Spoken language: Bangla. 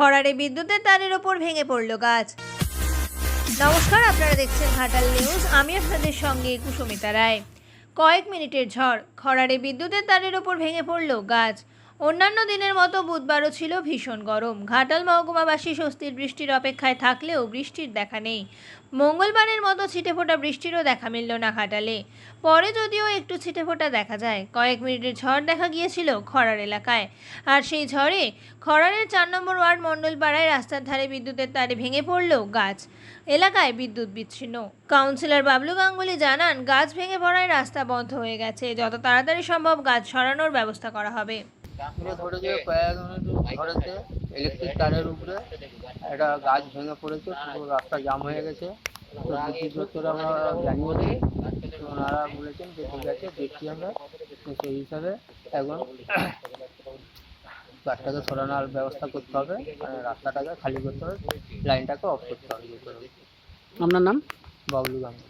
খরারে বিদ্যুতের তারের ওপর ভেঙে পড়ল গাছ। নমস্কার, আপনারা দেখছেন ঘাটাল নিউজ। আমি আপনাদের সঙ্গে কুসুমিতা রায়। কয়েক মিনিটের ঝড়, খরারে বিদ্যুতের তারের ওপর ভেঙে পড়ল গাছ। অন্যান্য দিনের মতো বুধবারও ছিল ভীষণ গরম। ঘাটাল মহকুমাবাসী স্বস্তির বৃষ্টির অপেক্ষায় থাকলেও বৃষ্টির দেখা নেই। মঙ্গলবারের মতো ছিটেফোঁটা বৃষ্টিরও দেখা মিলল না ঘাটালে। পরে যদিও একটু ছিটেফোঁটা দেখা যায়। কয়েক মিনিটের ঝড় দেখা গিয়েছিল খরার এলাকায়। আর সেই ঝড়ে খরারের চার নম্বর ওয়ার্ড মণ্ডলপাড়ায় রাস্তার ধারে বিদ্যুতের তারে ভেঙে পড়ল গাছ। এলাকায় বিদ্যুৎ বিচ্ছিন্ন। কাউন্সিলর বাবলু গাঙ্গুলি জানান, গাছ ভেঙে পড়ায় রাস্তা বন্ধ হয়ে গেছে। যত তাড়াতাড়ি সম্ভব গাছ সরানোর ব্যবস্থা করা হবে। পুরো ধরেছে ধরেছে ইলেকট্রিক তারের উপরে। একটা গাছ ভেঙে পড়েছে পুরো রাস্তা জাম হয়ে গেছে। তো বিদ্যুৎ দপ্তরে আমরা জানিয়েছি তো ওনারা বলেছেন যে ঠিক আছে দেখছি আমরা। তো সেই হিসাবে এখন গাছটাকে সরানোর ব্যবস্থা করতে হবে। মানে রাস্তাটাকে খালি করতে হবে লাইনটাকে অফ করতে হবে। আপনার নাম? বাবলু গাঙ্গুলি।